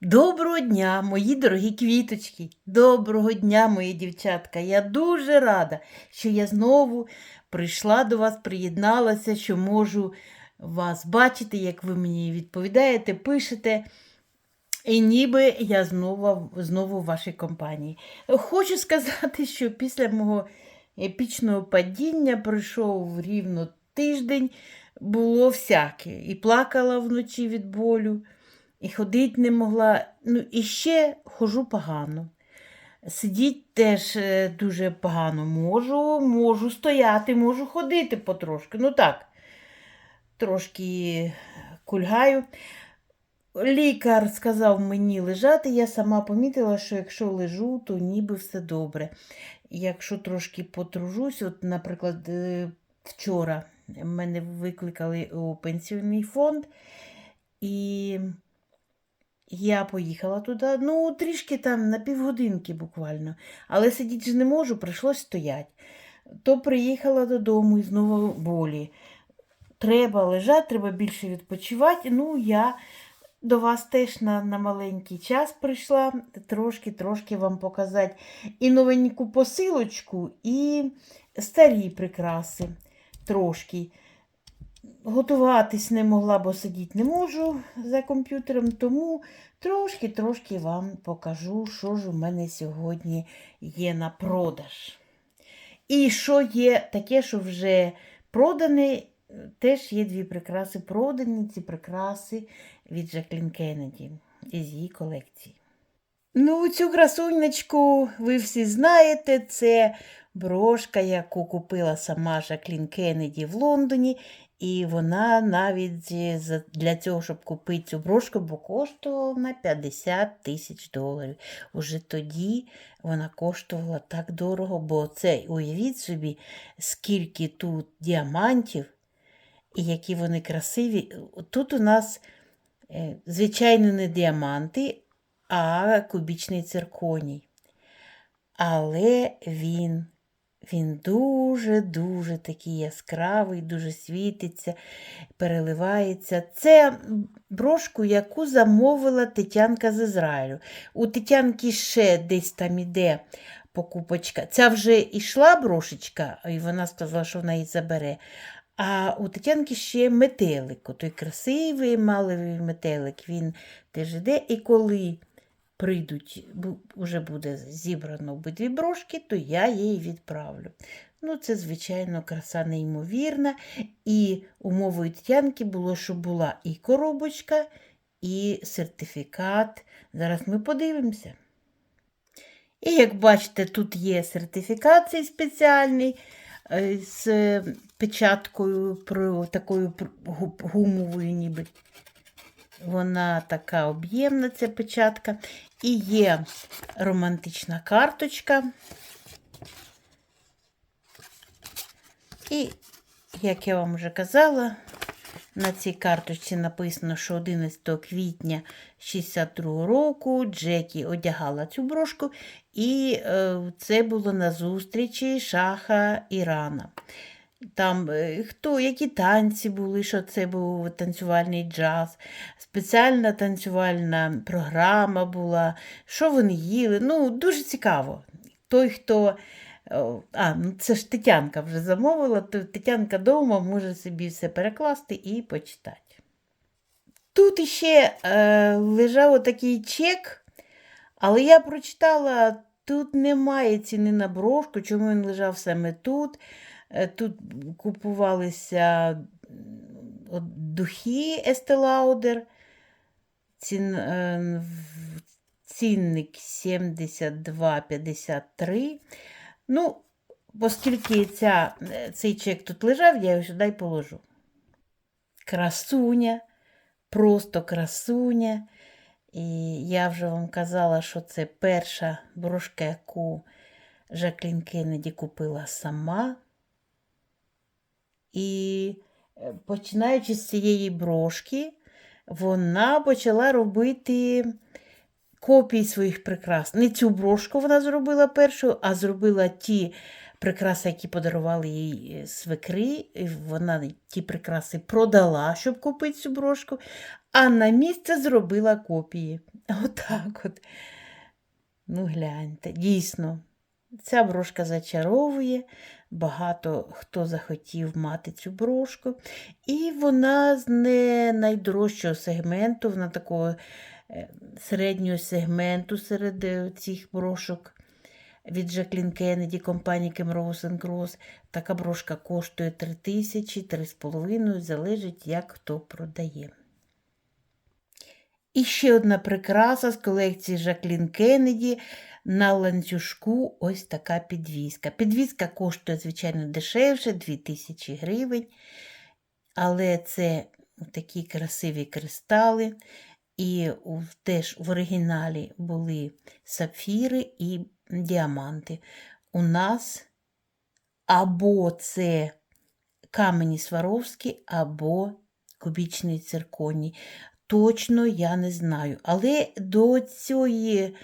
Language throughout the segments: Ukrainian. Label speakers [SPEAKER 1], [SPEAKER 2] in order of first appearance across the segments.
[SPEAKER 1] Доброго дня, мої дорогі квіточки. Доброго дня, мої дівчатка. Я дуже рада, що я знову прийшла до вас, приєдналася, що можу вас бачити, як ви мені відповідаєте, пишете. І ніби я знову, знову в вашій компанії. Хочу сказати, що після мого епічного падіння пройшов рівно тиждень, було всяке. І плакала вночі від болю, і ходити не могла. Ну, і ще хожу погано. Сидіть теж е, дуже погано можу, можу стояти, можу ходити потрошки. Ну так, трошки кульгаю. Лікар сказав мені лежати, я сама помітила, що якщо лежу, то ніби все добре. Якщо трошки потружусь, от, наприклад, е, вчора мене викликали у пенсійний фонд, і я поїхала туди, ну, трішки там на півгодинки буквально, але сидіти ж не можу, прийшлось стояти. То приїхала додому і знову болі. Треба лежати, треба більше відпочивати. Ну, я до вас теж на, на маленький час прийшла трошки-трошки вам показати і новеньку посилочку, і старі прикраси трошки. Готуватись не могла, бо сидіти не можу за комп'ютером, тому трошки-трошки вам покажу, що ж у мене сьогодні є на продаж. І що є таке, що вже продане, теж є дві прикраси продані, ці прикраси від Жаклін Кеннеді із її колекції. Ну, цю красунечку ви всі знаєте, це брошка, яку купила сама Жаклін Кеннеді в Лондоні. І вона навіть е, для цього, щоб купити цю брошку, бо коштувала на 50 тисяч доларів. Уже тоді вона коштувала так дорого, бо це, уявіть собі, скільки тут діамантів і які вони красиві. Тут у нас, е, звичайно, не діаманти, а кубічний цирконій. Але він, він дуже-дуже такий яскравий, дуже світиться, переливається. Це брошку, яку замовила Тетянка з Ізраїлю. У Тетянки ще десь там іде покупочка. Ця вже йшла брошечка, і вона сказала, що вона її забере. А у Тетянки ще метелик, той красивий малий метелик, він теж іде. І коли прийдуть, вже буде зібрано обидві брошки, то я їй відправлю. Ну, це, звичайно, краса неймовірна. І умовою Тетянки було, щоб була і коробочка, і сертифікат. Зараз ми подивимося. І як бачите, тут є сертифікат цей спеціальний е, з печаткою про такою гумовою, ніби. Вона така об'ємна, ця печатка. І є романтична карточка. І, як я вам вже казала, на цій карточці написано, що 11 квітня 62 року Джекі одягала цю брошку, і е, це було на зустрічі Шаха Ірана. Там е, хто, які танці були, що це був танцювальний джаз, спеціальна танцювальна програма була, що вони їли. Ну, дуже цікаво. Той, хто. А, ну це ж Тетянка вже замовила, то Тетянка вдома може собі все перекласти і почитати. Тут іще е, лежав отакий чек, але я прочитала, тут немає ціни на брошку, чому він лежав саме тут. Е, Тут купувалися духи Lauder, цін, е, цінник 72,53. Ну, оскільки ця, е, цей чек тут лежав, я його сюди положу. Красуня, просто красуня. І я вже вам казала, що це перша брошка, яку Жаклін Кеннеді купила сама. І е, починаючи з цієї брошки, вона почала робити копії своїх прикрас. Не цю брошку вона зробила першу, а зробила ті прикраси, які подарували їй е, свекри. Вона ті прикраси продала, щоб купити цю брошку, а на місце зробила копії. Отак от. Ну, гляньте, дійсно, ця брошка зачаровує. Багато хто захотів мати цю брошку. І вона з не найдорожчого сегменту, вона такого е, середнього сегменту серед е, цих брошок від Жаклін Кеннеді компанії Кемроуз Крос. Така брошка коштує 3 тисячі, 3,5, залежить, як хто продає. І ще одна прикраса з колекції Жаклін Кеннеді. На ланцюжку ось така підвіска. Підвіска коштує, звичайно, дешевше 2000 гривень. Але це такі красиві кристали. І теж в оригіналі були сапфіри і діаманти. У нас або це камені Сваровські, або кубічний цирконій. Точно я не знаю. Але до цієї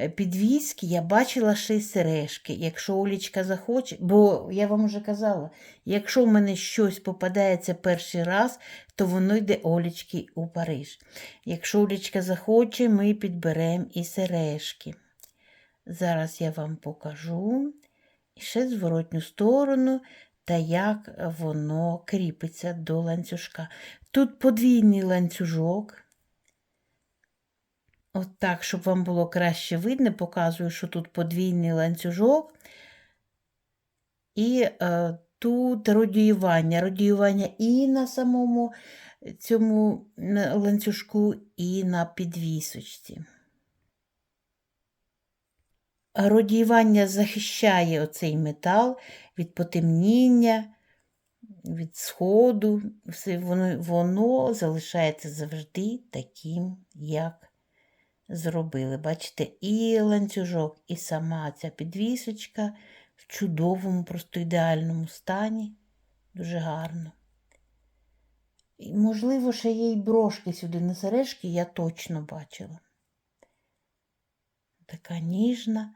[SPEAKER 1] е, підвіски я бачила ще й сережки. Якщо Олічка захоче, бо я вам вже казала, якщо в мене щось попадається перший раз, то воно йде Олічки у Париж. Якщо Олічка захоче, ми підберемо і сережки. Зараз я вам покажу і ще зворотню сторону та як воно кріпиться до ланцюжка. Тут подвійний ланцюжок. От так, щоб вам було краще видно, показую, що тут подвійний ланцюжок. І е, тут радіювання. Радіювання і на самому цьому ланцюжку, і на підвісочці. Радіювання захищає оцей метал від потемніння, від сходу. Все воно, воно залишається завжди таким, як зробили. Бачите, і ланцюжок, і сама ця підвісочка в чудовому, просто ідеальному стані. Дуже гарно. І, можливо, ще є й брошки сюди на сережки, я точно бачила. Така ніжна,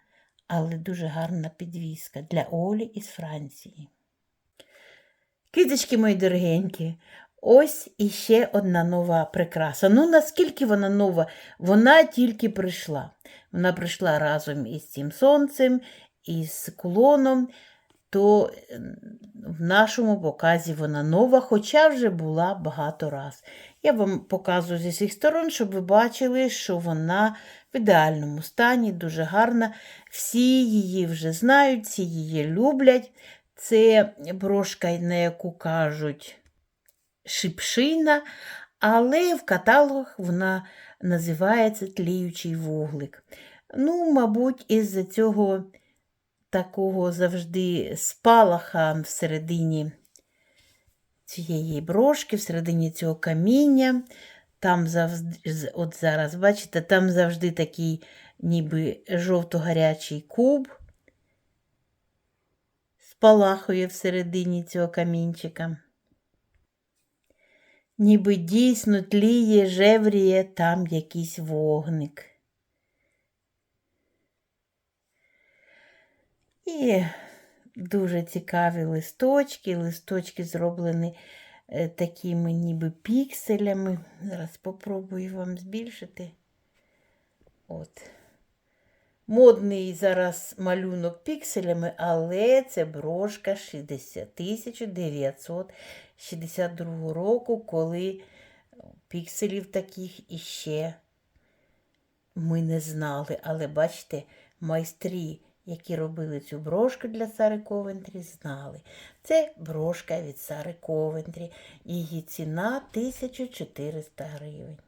[SPEAKER 1] але дуже гарна підвіска для Олі із Франції. Киточки мої дорогенькі, ось іще одна нова прикраса. Ну, наскільки вона нова? Вона тільки прийшла. Вона прийшла разом із цим сонцем, із кулоном, то е, в нашому показі вона нова, хоча вже була багато раз. Я вам показую зі всіх сторон, щоб ви бачили, що вона в ідеальному стані, дуже гарна. Всі її вже знають, всі її люблять. Це брошка, на яку кажуть шипшина, але в каталогах вона називається тліючий вуглик. Ну, мабуть, із-за цього такого завжди спалаха всередині цієї брошки, всередині цього каміння. Там завжди, от зараз, бачите, там завжди такий ніби жовто-гарячий куб спалахує всередині цього камінчика. Ніби дійсно тліє, жевріє там якийсь вогник. І дуже цікаві листочки. Листочки зроблені е, такими ніби пікселями. Зараз спробую вам збільшити. От. Модний зараз малюнок пікселями, але це брошка 60 1962 року, коли пікселів таких іще ми не знали. Але бачите, майстрі, які робили цю брошку для Сари Ковентрі, знали. Це брошка від Сари Ковентрі. Її ціна 1400 гривень.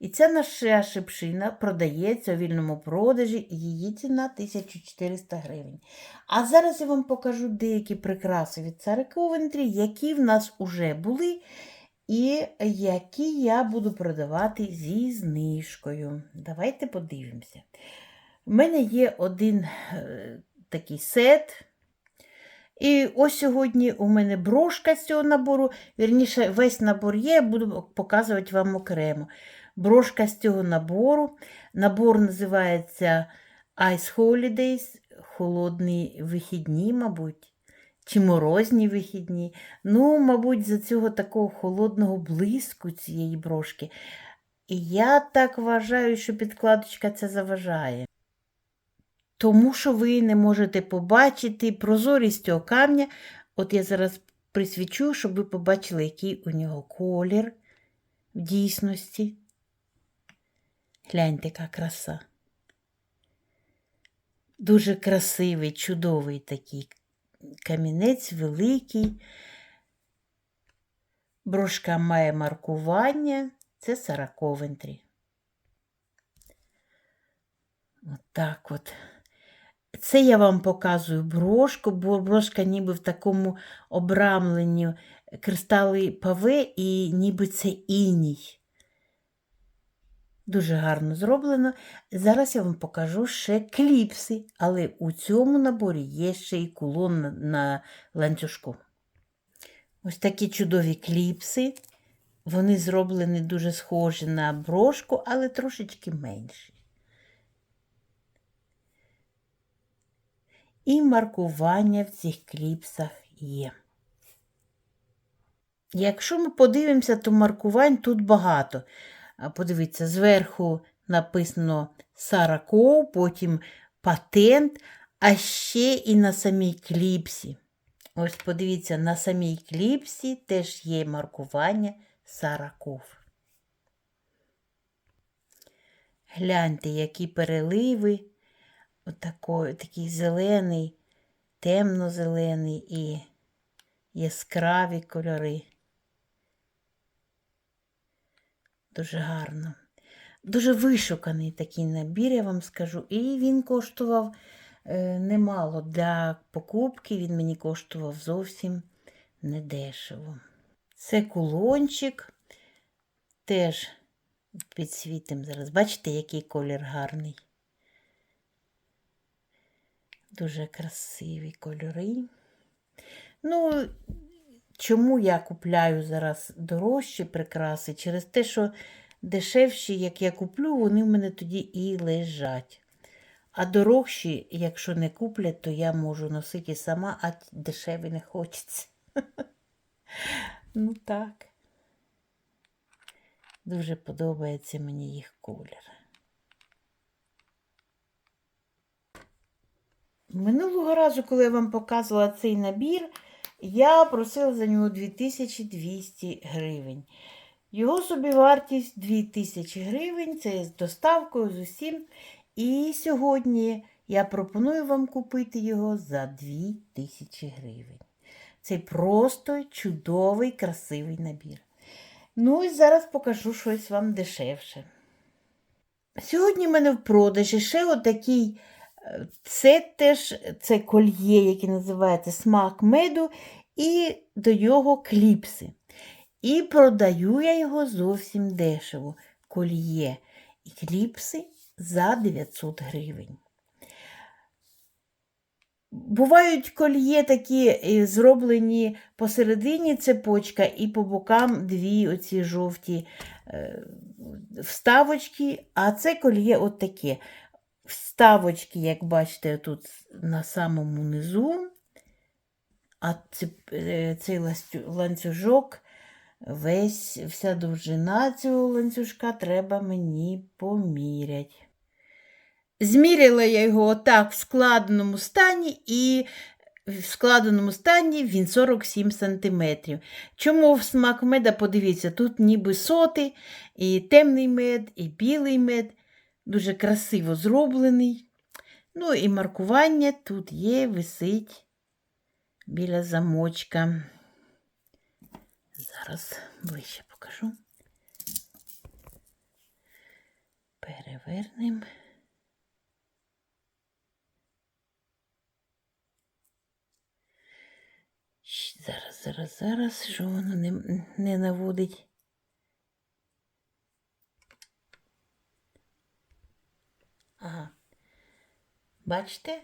[SPEAKER 1] І ця наша шипшина продається у вільному продажі, її ціна 1400 гривень. А зараз я вам покажу деякі прикраси від Цари Ковентрі, які в нас уже були, і які я буду продавати зі знижкою. Давайте подивимося. У мене є один е, такий сет. І ось сьогодні у мене брошка з цього набору. Вірніше, весь набор є, я буду показувати вам окремо. Брошка з цього набору. Набор називається Ice Holidays. холодні вихідні, мабуть, чи морозні вихідні. Ну, мабуть, за цього такого холодного блиску цієї брошки. І я так вважаю, що підкладочка це заважає. Тому що ви не можете побачити прозорість цього камня. От я зараз присвічу, щоб ви побачили, який у нього колір в дійсності. Гляньте, яка краса. Дуже красивий, чудовий такий камінець, великий. Брошка має маркування. Це Сара Ковентрі. Отак от. Це я вам показую брошку, бо брошка ніби в такому обрамленні кристали паве і ніби це іній. Дуже гарно зроблено. Зараз я вам покажу ще кліпси, але у цьому наборі є ще і кулон на, ланцюжку. Ось такі чудові кліпси. Вони зроблені дуже схожі на брошку, але трошечки менші. І маркування в цих кліпсах є. Якщо ми подивимося, то маркувань тут багато. Подивіться, зверху написано Сарако, потім патент, а ще і на самій кліпсі. Ось подивіться, на самій кліпсі теж є маркування Сараков. Гляньте, які переливи, Отако, такий зелений, темно-зелений і яскраві кольори. Дуже гарно. Дуже вишуканий такий набір, я вам скажу. І він коштував е, немало. Для покупки він мені коштував зовсім недешево. Це кулончик, теж підсвітим зараз. Бачите, який колір гарний. Дуже красиві кольори. Ну, чому я купляю зараз дорожчі прикраси? Через те, що дешевші, як я куплю, вони в мене тоді і лежать. А дорожчі, якщо не куплять, то я можу носити сама, а дешеві не хочеться. Ну так. Дуже подобається мені їх колір. Минулого разу, коли я вам показувала цей набір, я просила за нього 2200 гривень. Його собівартість 2000 гривень, це з доставкою з усім. І сьогодні я пропоную вам купити його за 2000 гривень. Це просто чудовий, красивий набір. Ну і зараз покажу щось вам дешевше. Сьогодні в мене в продажі ще отакий. Це теж це кольє, яке називається смак меду, і до його кліпси. І продаю я його зовсім дешево. Кольє і кліпси за 900 гривень. Бувають кольє такі е, зроблені посередині цепочка і по бокам дві оці жовті е, вставочки, а це кольє от таке вставочки, як бачите, тут на самому низу, а е, цей ланцюжок, весь, вся довжина цього ланцюжка треба мені поміряти. Зміряла я його отак в складеному стані, і в складеному стані він 47 см. Чому в смак меда, подивіться, тут ніби соти, і темний мед, і білий мед. Дуже красиво зроблений. Ну і маркування тут є, висить біля замочка. Зараз ближче покажу. Перевернемо. Зараз, зараз, зараз, що воно не, не наводить. Ага. Бачите?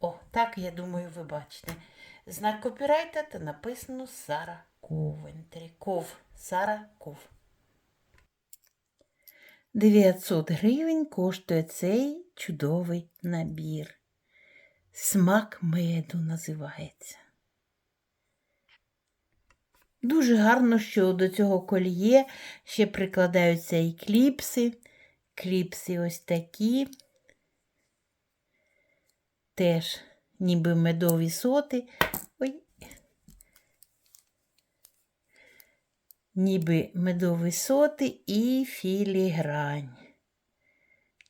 [SPEAKER 1] О, так, я думаю, ви бачите. Знак копірайта та написано Сара Ковентрі. Ков. Сара Ков. 900 гривень коштує цей чудовий набір. Смак меду називається. Дуже гарно, що до цього кольє ще прикладаються і кліпси. Кліпси ось такі. Теж ніби медові соти. Ой. Ніби медові соти і філігрань.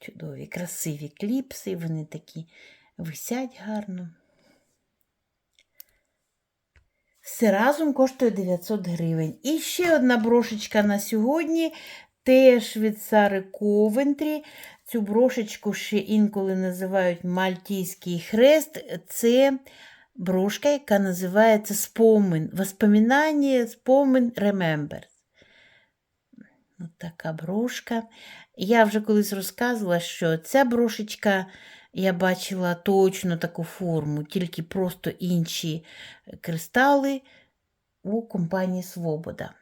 [SPEAKER 1] Чудові, красиві кліпси, вони такі висять гарно. Все разом коштує 900 гривень. І ще одна брошечка на сьогодні, теж від Сари Ковентрі. Цю брошечку ще інколи називають Мальтійський хрест. Це брошка, яка називається Спомин. Воспоминання, спомин, Remembers. Ось така брошка. Я вже колись розказувала, що ця брошечка, я бачила точно таку форму, тільки просто інші кристали у компанії Свобода.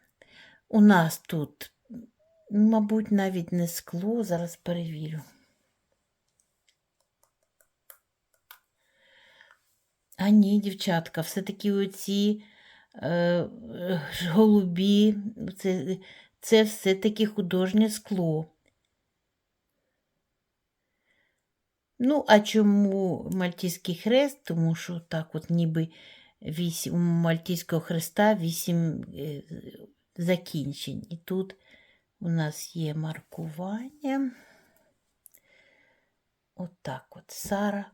[SPEAKER 1] У нас тут, мабуть, навіть не скло, зараз перевірю. А ні, дівчатка, все-таки оці е, е, голубі, це, це все-таки художнє скло. Ну, а чому Мальтійський хрест? Тому що так от ніби вісім, у Мальтійського хреста вісім е, закінчень. І тут у нас є маркування. Отак от, от Сара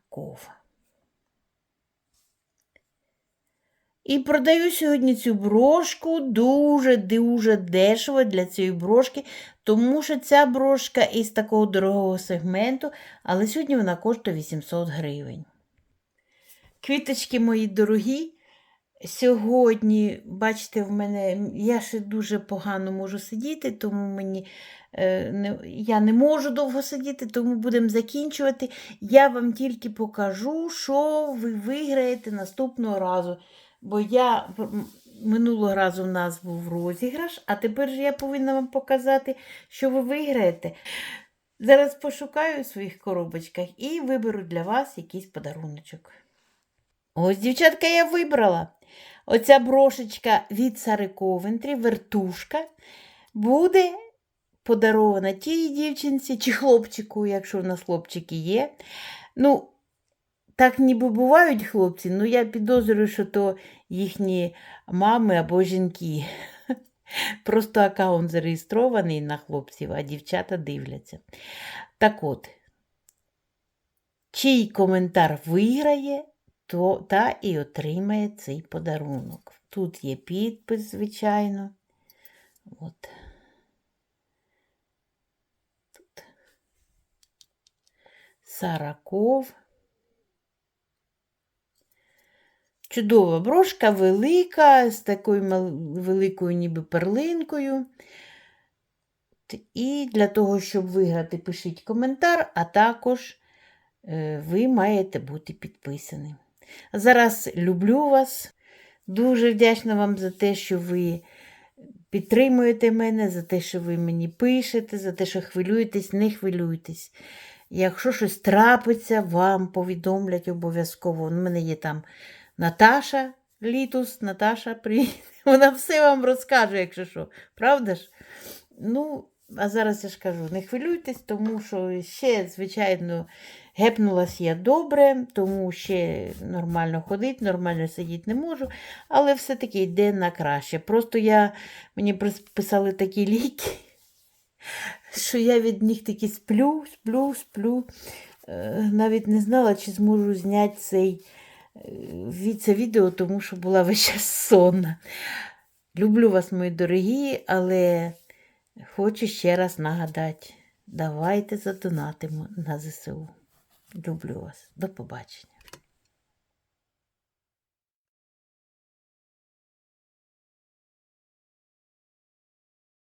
[SPEAKER 1] І продаю сьогодні цю брошку дуже-дуже дешево для цієї брошки, тому що ця брошка із такого дорогого сегменту, але сьогодні вона коштує 800 гривень. Квіточки мої дорогі. Сьогодні, бачите, в мене я ще дуже погано можу сидіти, тому мені е, я не можу довго сидіти, тому будемо закінчувати. Я вам тільки покажу, що ви виграєте наступного разу. Бо я минулого разу в нас був розіграш, а тепер же я повинна вам показати, що ви виграєте. Зараз пошукаю у своїх коробочках і виберу для вас якийсь подаруночок. Ось, дівчатка, я вибрала. Оця брошечка від Сари Ковентрі, вертушка, буде подарована тій дівчинці чи хлопчику, якщо в нас хлопчики є. Ну, так ніби бувають хлопці, ну я підозрюю, що то їхні мами або жінки. Просто аккаунт зареєстрований на хлопців, а дівчата дивляться. Так от, чий коментар виграє, то та і отримає цей подарунок. Тут є підпис, звичайно. От. Тут. Сараков. Чудова брошка, велика, з такою великою ніби перлинкою. І для того, щоб виграти, пишіть коментар, а також е, ви маєте бути підписані. Зараз люблю вас. Дуже вдячна вам за те, що ви підтримуєте мене, за те, що ви мені пишете, за те, що хвилюєтесь, не хвилюйтесь. Якщо щось трапиться, вам повідомлять обов'язково. У мене є там. Наташа Літус, Наташа, привіт. Вона все вам розкаже, якщо що. Правда ж? Ну, а зараз я ж кажу, не хвилюйтесь, тому що ще, звичайно, гепнулась я добре, тому ще нормально ходити, нормально сидіти не можу, але все-таки йде на краще. Просто я, мені писали такі ліки, що я від них таки сплю, сплю, сплю. Е, навіть не знала, чи зможу зняти цей це відео, тому що була весь час сонна. Люблю вас, мої дорогі, але хочу ще раз нагадати, давайте задонатимо на ЗСУ. Люблю вас. До побачення.